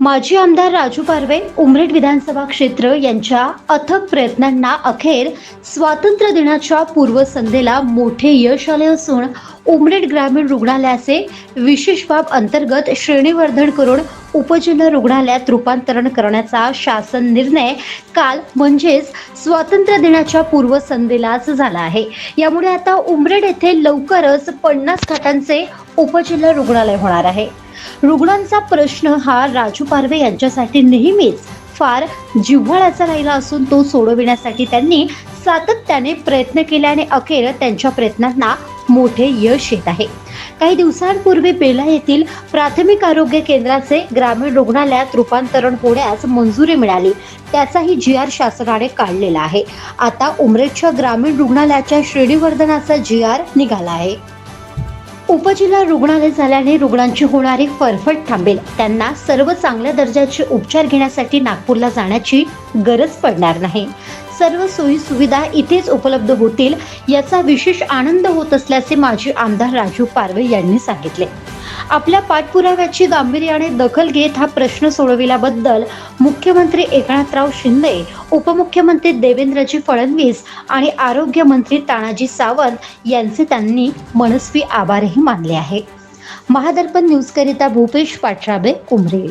माजी आमदार राजू पारवे उमरेड विधानसभा क्षेत्र यांच्या अथक प्रयत्नांना अखेर स्वातंत्र्य दिनाच्या पूर्वसंध्येला मोठे यश आले असून उमरेड ग्रामीण रुग्णालयाचे विशेष बाब अंतर्गत श्रेणीवर्धन करून उपजिल्हा रुग्णालयात रूपांतरण करण्याचा शासन निर्णय काल म्हणजेच स्वातंत्र्य दिनाच्या पूर्वसंध्येलाच झाला आहे. यामुळे आता उमरेड येथे लवकरच पन्नास खाटांचे उपजिल्हा रुग्णालय होणार आहे. रुग्णांचा प्रश्न हा राजू पारवे यांच्यासाठी नेहमीच फार जिव्हाळ्याचा राहिला असून तो सोडविण्यासाठी त्यांनी सातत्याने प्रयत्न केले आणि अखेर त्यांच्या प्रयत्नांना मोठे यश येत आहे. काही दिवसांपूर्वी बेला येथील प्राथमिक आरोग्य केंद्राचे ग्रामीण रुग्णालयात रूपांतरण होण्यास मंजुरी मिळाली. त्याचाही जी आर शासनाने काढलेला आहे. आता उमरेडच्या ग्रामीण रुग्णालयाच्या श्रेणीवर्धनाचा जी आर निघाला आहे. उपजिल्हा रुग्णालय झाल्याने रुग्णांची होणारी फरफट थांबेल. त्यांना सर्व चांगल्या दर्जाचे उपचार घेण्यासाठी नागपूरला जाण्याची गरज पडणार नाही. सर्व सोयी सुविधा इथेच उपलब्ध होतील याचा विशेष आनंद होत असल्याचे माजी आमदार राजू पारवे यांनी सांगितले. आपल्या पाठपुराव्याची गांभीर्याने दखल घेत हा प्रश्न सोडविल्याबद्दल मुख्यमंत्री एकनाथराव शिंदे उपमुख्यमंत्री देवेंद्रजी फडणवीस आणि आरोग्यमंत्री तानाजी सावंत यांचे त्यांनी मनस्वी आभारही मानले आहे. महादर्पण न्यूजकरिता भूपेश पाठराबे उमरेड